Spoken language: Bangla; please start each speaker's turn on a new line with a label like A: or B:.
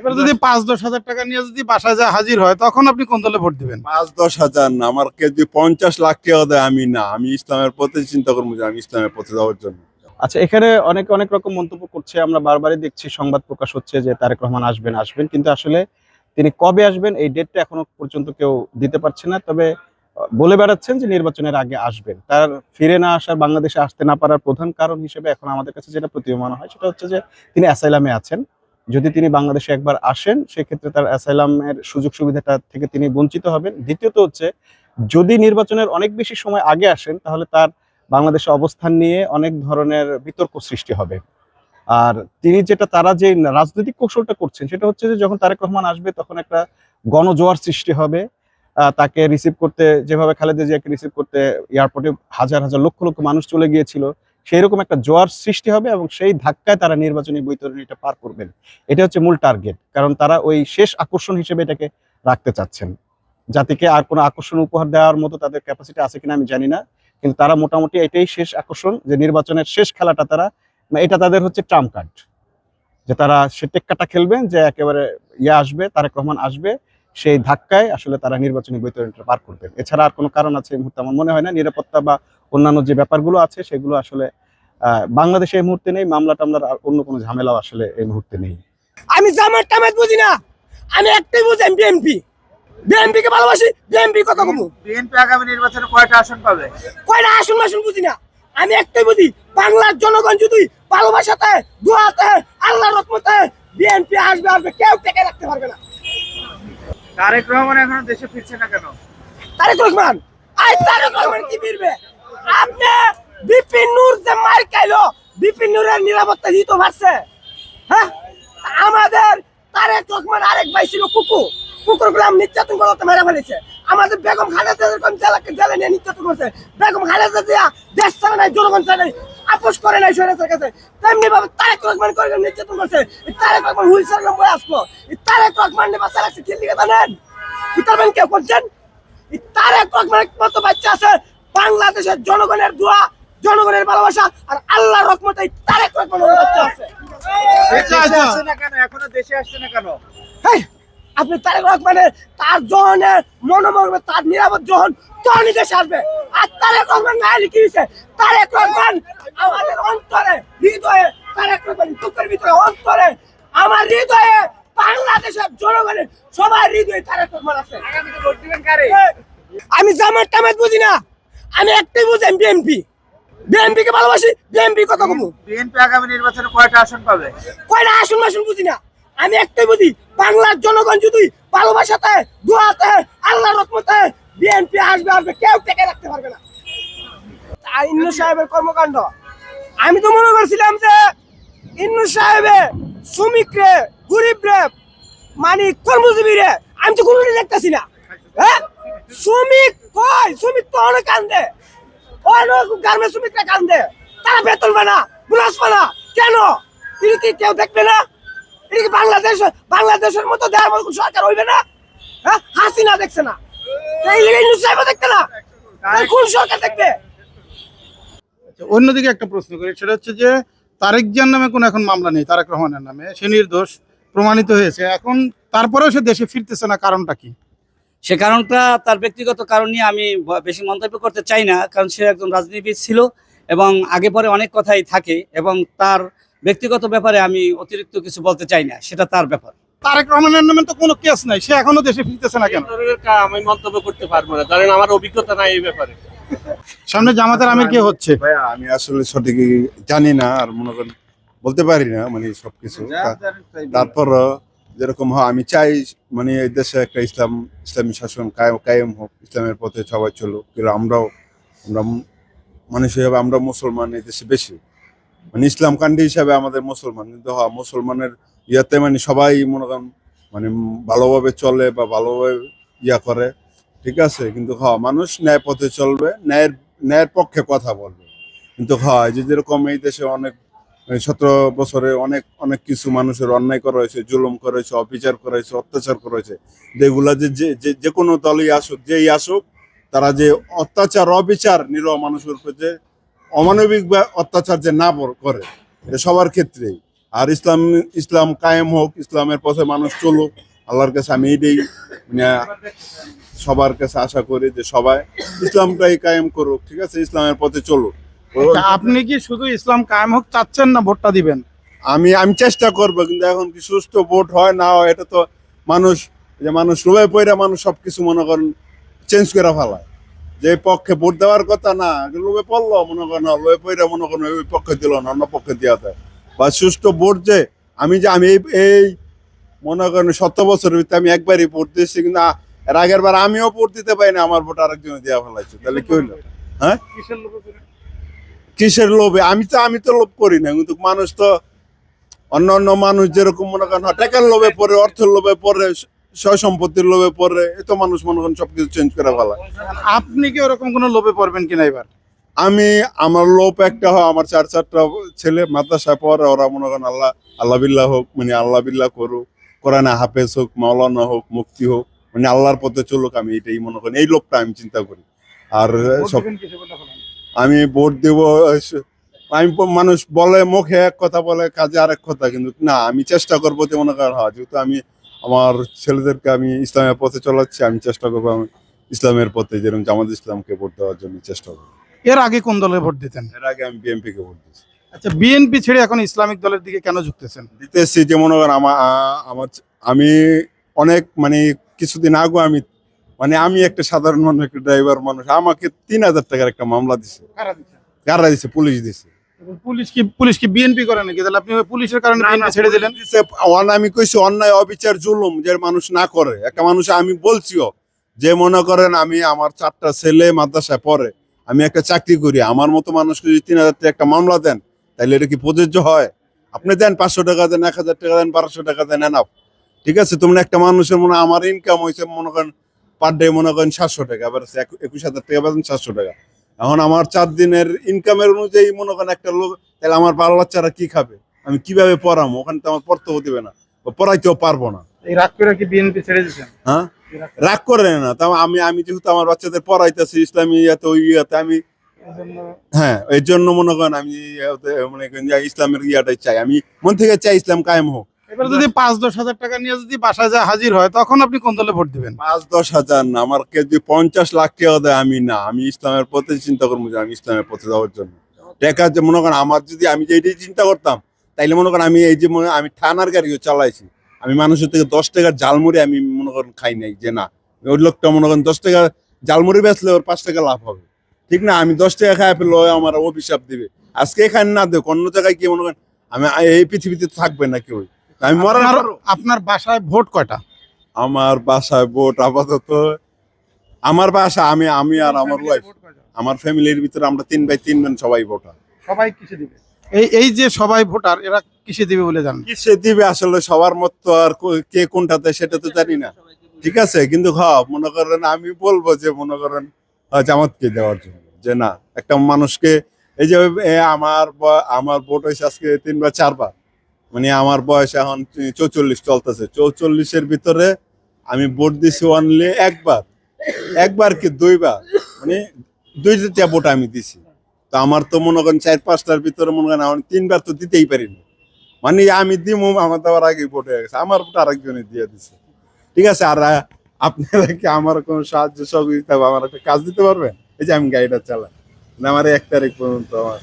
A: এবার যদি পাঁচ দশ হাজার টাকা নিয়ে যদি বাসায় যায় হাজির হয় তখন আপনি কোন দলে ভোট দিবেন?
B: পাঁচ দশ হাজার না আমার যদি পঞ্চাশ লাখ টাকা দেয় আমি না। আমি ইসলামের পথে চিন্তা করব যে আমি ইসলামের পথে যাওয়ার জন্য।
C: আচ্ছা এখানে অনেক অনেক রকম মন্তব্য করছে আমরা বারবারই দেখছি সংবাদ প্রকাশ হচ্ছে যে তারেক রহমান আসবেন আসবেন কিন্তু আসলে তিনি কবে আসবেন এই ডেটটা এখনও পর্যন্ত কেউ দিতে পারছে না। তবে বলে বেড়াচ্ছেন যে নির্বাচনের আগে আসবেন। তার ফিরে না আসার বাংলাদেশে আসতে না পারার প্রধান কারণ হিসেবে এখন আমাদের কাছে যেটা প্রতীয়মান হয় সেটা হচ্ছে যে তিনি অ্যাসাইলামে আছেন। যদি তিনি বাংলাদেশে একবার আসেন, সেক্ষেত্রে তার অ্যাসাইলামের সুযোগ সুবিধাটা থেকে তিনি বঞ্চিত হবেন। দ্বিতীয়ত হচ্ছে, যদি নির্বাচনের অনেক বেশি সময় আগে আসেন, তাহলে তার বাংলাদেশে অবস্থান নিয়ে অনেক ধরনের বিতর্ক সৃষ্টি হবে। আর তিনি যেটা, তারা যে রাজনৈতিক কৌশলটা করছেন, সেটা হচ্ছে যে যখন তারেক রহমান আসবে, তখন একটা গণজোয়ার সৃষ্টি হবে। তাকে রিসিভ করতে, যেভাবে খালেদা জিয়াকে রিসিভ করতে এয়ারপোর্টে হাজার হাজার লক্ষ লক্ষ মানুষ চলে গিয়েছিল সেই রকম একটা জোয়ার সৃষ্টি হবে এবং সেই ধাক্কায় তারা নির্বাচনী বৈতরণীটা পার করবেন। এটা হচ্ছে মূল টার্গেট, কারণ তারা ওই শেষ আকর্ষণ হিসেবে এটাকে রাখতে চাচ্ছেন। জাতিকে আর কোনো আকর্ষণ উপহার দেওয়ার মতো তাদের ক্যাপাসিটি আছে কিনা আমি জানি না, কিন্তু তারা মোটামুটি এটাই শেষ আকর্ষণ, যে নির্বাচনের শেষ খেলাটা তারা, এটা তাদের হচ্ছে ট্রাম্প কার্ড যে তারা সে টেক্কাটা খেলবেন, যে একেবারে ইয়ে আসবে, তারেক রহমান আসবে, সেই ধাক্কায় আসলে তারা নির্বাচনী বৈতরণীটা পার করবেন। এছাড়া আর কোনো কারণ আছে এই মুহূর্তে আমার মনে হয় না। নিরাপত্তা বা অন্যান্য যে ব্যাপারগুলো আছে, সেগুলো আসলে বাংলাদেশে এই মুহূর্তে নেই মামলা টামলার আর অন্য কোনো ঝামেলাও আসলে এই মুহূর্তে নেই।
D: আমি জামাত টামাত বুঝি না। আমি একটাই বুঝি আমি বিএনপি বিএনপি কে ভালোবাসি বিএনপি কথা বলব।
E: বিএনপি আগামী নির্বাচনে কয়টা আসন পাবে?
D: কয়টা আসুন মাসুন বুঝি না। আমি একটাই বুঝি বাংলার জনগণ যদি ভালোবাসাতে দোয়াতে আল্লাহর রহমতে বিএনপি আসবে আসবে কেউ টেকে রাখতে পারবে না।
E: তারেক রহমান এখন দেশে ফিরছে না কেন?
D: তারেক রহমান আই তারেক রহমান কি ফিরবে? আপনি বিপিন নূর যে মার খাইলো বিপিন নিরাপত্তা দিতে পারছে হ্যাঁ আমাদের আরেক ভাই ছিল কুকু। কুকুর গুলাম নির্যাতন করতে মেরে ফেলেছে আমাদের বেগম খালেদা জেলাকে জেলে নিয়ে নির্যাতন করছে বেগম খালেদা জিয়া দেশ নাই, জনগণ নাই আপোষ করে নাই সৈরাসের কাছে। তেমনি ভাবে তারেক রহমান করে নির্যাতন করছে তারেক রহমান হুইল সার্লাম আসলো তারেক রহমান লিখে জানেন? পিতারবেন কেউ করছেন তারেক মতো বাচ্চা আছে বাংলাদেশের জনগণের দোয়া জনগণের ভালোবাসা আর আল্লাহর রহমতে এই তারেক বাচ্চা আছে।
A: আচ্ছা, আচ্ছা।
E: আসছে না কেন? এখনও দেশে আসছে না কেন?
D: আপনি তারেক রহমানের তার জহনের মনোমর্মে তার নিরাপদ জহন তখনই দেশে আসবে। আর তারেক রহমান না হয়েছে? তারেক রহমান আমাদের অন্তরে হৃদয়ে তারেক রহমান বুকের ভিতরে অন্তরে আমার হৃদয়ে বাংলাদেশের জনগণের সবার হৃদয়ে তারেক রহমান আছে। আমি জামাত টামাত বুঝি না। আমি একটাই বুঝি বিএনপি বিএনপি কে ভালোবাসি বিএনপি কথা বলব
E: বিএনপি আগামী নির্বাচনে কয়টা আসন পাবে?
D: কয়টা আসুন মাসুন বুঝি না। আমি একটাই বুঝি বাংলার জনগণ যদি ভালোবাসাতে দোয়াতে আল্লাহর রহমতে বিএনপি আসবে আসবে কেউ টেকে রাখতে পারবে না। আর ইন্নু সাহেবের কর্মকাণ্ড। আমি তো মনে করছিলাম যে ইন্নু সাহেবে শ্রমিক রে গরিব রে মানে কর্মজীবী রে আমি তো কোনো দেখতেছি না। হ্যাঁ? শ্রমিক কয় শ্রমিক তো অনেক কান্দে। অনেক গার্মেন্ট শ্রমিকরা কান্দে তারা বেতন পায় না বোনাস পায় না। কেন? এটা কি কেউ দেখবে না? এটা কি বাংলাদেশ বাংলাদেশের মতো দেওয়ার মতো সরকার হইবে না? হ্যাঁ? হাসিনা দেখছে না। দেখতে না? কোন সরকার দেখবে?
A: আচ্ছা, অন্যদিকে একটা প্রশ্ন করি সেটা হচ্ছে যে তারেক জিয়ার নামে কোনো এখন মামলা নেই তারেক রহমানের নামে। সে নির্দোষ প্রমাণিত হয়েছে। এখন তারপরেও সে দেশে ফিরতেছে না কারণটা কি?
F: সে কারণটা তার ব্যক্তিগত কারণ নিয়ে আমি বেশি মন্তব্য করতে চাই না কারণ সে একজন রাজনীতিবিদ ছিল এবং আগে পরে অনেক কথাই থাকে এবং তার ব্যক্তিগত ব্যাপারে আমি অতিরিক্ত কিছু বলতে চাই না সেটা তার ব্যাপার।
A: তারেক রহমানের নামে তো কোনো কেস নাই সে এখনও দেশে ফিরতেছে না কেন?
G: আমি মন্তব্য করতে পারব না কারণ আমার অভিজ্ঞতা নাই এই ব্যাপারে।
A: সামনে জামাতের আমির কে হচ্ছে?
B: ভাইয়া আমি আসলে সঠিক জানি না আর মনে করেন বলতে পারি না মানে সবকিছু। তারপর যেরকম হয়, আমি চাই মানে এই দেশে একটা ইসলাম, ইসলামী শাসন কায়েম হোক, ইসলামের পথে সবাই চলুক। কিন্তু আমরাও, আমরা মানুষ হিসাবে আমরা মুসলমান এই দেশে বেশি। মানে ইসলাম কান্ডি হিসাবে আমাদের মুসলমান। কিন্তু হ্যাঁ মুসলমানের ইয়াতে মানে সবাই মনে করেন মানে ভালোভাবে চলে বা ভালোভাবে ইয়া করে, ঠিক আছে? কিন্তু হ্যাঁ মানুষ ন্যায় পথে চলবে, ন্যায়ের ন্যায়ের পক্ষে কথা বলবে। কিন্তু হয় যে যেরকম এই দেশে অনেক সতেরো বছরে অনেক অনেক কিছু মানুষের অন্যায় করা হয়েছে, জুলুম করা হয়েছে, অবিচার করা হয়েছে, অত্যাচার করা হয়েছে। যেগুলা যে, যে- যে কোনো দলই আসুক, যেই আসুক, তারা যে অত্যাচার, অবিচার নিরহ মানুষের উপর যে অমানবিক বা অত্যাচার যে না করে সবার ক্ষেত্রেই। আর ইসলাম ইসলাম কায়েম হোক, ইসলামের পথে মানুষ চলুক, আল্লাহর কাছে আমি এইটাই মানে সবার কাছে আশা করি যে সবাই ইসলামটাই কায়েম করুক, ঠিক আছে? ইসলামের পথে চলুক।
A: আপনি কি শুধু ইসলাম কায়েম হোক চাচ্ছেন না ভোটটা দিবেন?
B: আমি আমি চেষ্টা করব কিন্তু এখন কি সুস্থ ভোট হয় না হয় এটা তো মানুষ যে মানুষ লোভে পয়রা মানুষ সবকিছু মনে করেন চেঞ্জ করে ফেলায়। যে পক্ষে ভোট দেওয়ার কথা না লোভে পড়ল মনে করেন না, লোভে পয়রা মনে করেন ওই পক্ষে দিল না অন্য পক্ষে দেওয়া দেয়। বা সুস্থ ভোট যে আমি যে আমি এই- এই মনে করেন শত বছরের ভিতরে আমি একবারই ভোট দিয়েছি কিন্তু এর আগের বার আমিও ভোট দিতে পারি না আমার ভোট আরেকজনে দেওয়া ফেলাইছে। তাহলে কি হইল? হ্যাঁ? কিসের লোভে? আমি তো আমি তো লোভ করি না কিন্তু মানুষ তো অন্য অন্য মানুষ যেরকম মনে করেন টাকার লোভে পড়ে অর্থের লোভে পড়ে সম্পত্তির লোভে পড়ে এ তো মানুষ মনে করেন সবকিছু চেঞ্জ করে ফেলা।
A: আপনি কি ওরকম কোনো লোভে পড়বেন কিনা এবার?
B: আমি আমার লোভ একটা হয় আমার চার চারটা ছেলে মাদ্রাসায় পড়ে ওরা মনে করেন আল্লাহ আল্লাহ বিল্লাহ হোক মানে আল্লাহ বিল্লাহ করুক কোরআনে হাফেজ হোক মাওলানা হোক মুক্তি হোক মানে আল্লাহর পথে চলুক আমি এটাই মনে করেন এই লোভটা আমি চিন্তা করি। আর সব আমি ভোট দেব আমি মানুষ বলে মুখে এক কথা বলে কাজে আরেক কথা কিন্তু না আমি চেষ্টা করব যে মনে করেন হ্যাঁ যেহেতু আমি আমার ছেলেদেরকে আমি ইসলামের পথে চলাচ্ছি আমি চেষ্টা করব আমি ইসলামের পথে যেরকম জামাত ইসলামকে ভোট দেওয়ার জন্য চেষ্টা করব।
A: এর আগে কোন দলে ভোট দিতেন?
B: এর আগে আমি বিএনপি কে ভোট দিচ্ছি
A: আচ্ছা বিএনপি ছেড়ে এখন ইসলামিক দলের দিকে কেন ঝুঁকতেছেন?
B: দিতেছি যে মনে করেন আমার আমার আমি অনেক মানে কিছুদিন আগে আমি মানে আমি একটা সাধারণ মানুষ একটা ড্রাইভার মানুষ আমাকে তিন হাজার টাকার একটা মামলা দিছে। কারা দিছে? পুলিশ দিছে।
A: পুলিশ কি পুলিশ কি বিএনপি করে নাকি? তাহলে আপনি পুলিশের কারণে ছেড়ে দিলেন?
B: আমি কইছি অন্যায় অবিচার জুলুম যে মানুষ না করে। একটা মানুষ আমি বলছিও যে মনে করেন আমি আমার চারটা ছেলে মাদ্রাসায় পড়ে আমি একটা চাকরি করি আমার মতো মানুষকে যদি তিন হাজার টাকা একটা মামলা দেন তাহলে এটা কি প্রযোজ্য হয়? আপনি দেন পাঁচশো টাকা দেন এক হাজার টাকা দেন বারোশো টাকা দেন এনাফ ঠিক আছে তোমরা একটা মানুষের মনে আমার ইনকাম হয়েছে মনে করেন পার ডে মনে করেন সাতশো টাকা এবার একুশ হাজার টাকা বেতন সাতশো টাকা। এখন আমার চার দিনের ইনকামের অনুযায়ী মনে করেন একটা লোক তাহলে আমার বাল বাচ্চারা কি খাবে? আমি কীভাবে পড়াবো ওখানে তো আমার পড়তেও দিবে না। বা পড়াইতেও পারব না।
A: এই রাগ করে কি বিএনপি ছেড়ে দিয়েছেন?
B: হ্যাঁ? রাগ করে। না। তাও আমি আমি যেহেতু আমার বাচ্চাদের পড়াইতেছি ইসলামী ইয়াতে ওই ইয়াতে আমি হ্যাঁ এই জন্য মনে করেন আমি মনে করেন ইসলামের ইয়াটাই চাই। আমি মন থেকে চাই ইসলাম কায়েম হোক।
A: এবার যদি পাঁচ দশ হাজার টাকা নিয়ে যদি বাসায় যা হাজির হয় তখন আপনি কোন দলে ভোট দিবেন?
B: পাঁচ দশ হাজার না। আমার যদি পঞ্চাশ লাখ টাকা দেয় আমি না। আমি ইসলামের পথে চিন্তা করব যে আমি ইসলামের পথে যাওয়ার জন্য। টাকা যে মনে করেন আমার যদি আমি যে এইটাই চিন্তা করতাম তাইলে মনে করেন আমি এই যে মনে আমি থানার গাড়িও চালাইছি। আমি মানুষের থেকে দশ টাকার ঝালমুড়ি আমি মনে করেন খাই নাই যে না। ওই লোকটা মনে করেন দশ টাকা ঝালমুড়ি বেচলে ওর পাঁচ টাকা লাভ হবে। ঠিক না? আমি দশ টাকা খাই ও আমার অভিশাপ দিবে। আজকে এখানে না দেখ অন্য জায়গায় কি মনে করেন আমি এই পৃথিবীতে থাকবে না কেউ আমি মরার
A: আপনার আপনার বাসায় ভোট কয়টা?
B: আমার বাসায় ভোট আপাতত আমার বাসা আমি আমি আর আমার ওয়াইফ আমার ফ্যামিলির ভিতরে আমরা তিন ভাই তিন বোন সবাই ভোটার।
A: সবাই কিসে দিবে? এই এই যে সবাই ভোটার এরা কিসে দিবে বলে জানেন?
B: কি সে দিবে আসলে সবার মত তো আর কে কোনটাতে সেটা তো জানি না। ঠিক আছে কিন্তু হ মনে করেন আমি বলব যে মনে করেন আহ, জামাতকে দেওয়ার জন্য যে না একটা মানুষকে এই যে এ আমার আমার ভোট হয়েছে আজকে তিনবার চারবার। মানে আমার বয়স এখন চৌচল্লিশ চলতেছে। চৌচল্লিশের ভিতরে আমি ভোট দিছি অনলি একবার। একবার কি দুইবার? মানে দুইটা ভোট আমি দিছি। তো আমার তো মনে করেন চার পাঁচটার ভিতরে মনে করেন আমি তিনবার তো দিতেই পারিনি। মানে আমি দিমু, আমার দেওয়ার আগে ভোট হয়ে গেছে। আমার ভোট আরেকজনে দিয়ে দিছে। ঠিক আছে, আর আপনারা কি আমার কোনো সাহায্য সহযোগিতা আমার একটা কাজ দিতে পারবেন? এই যে আমি গাড়িটা চালাই। মানে আমার এক তারিখ পর্যন্ত আমার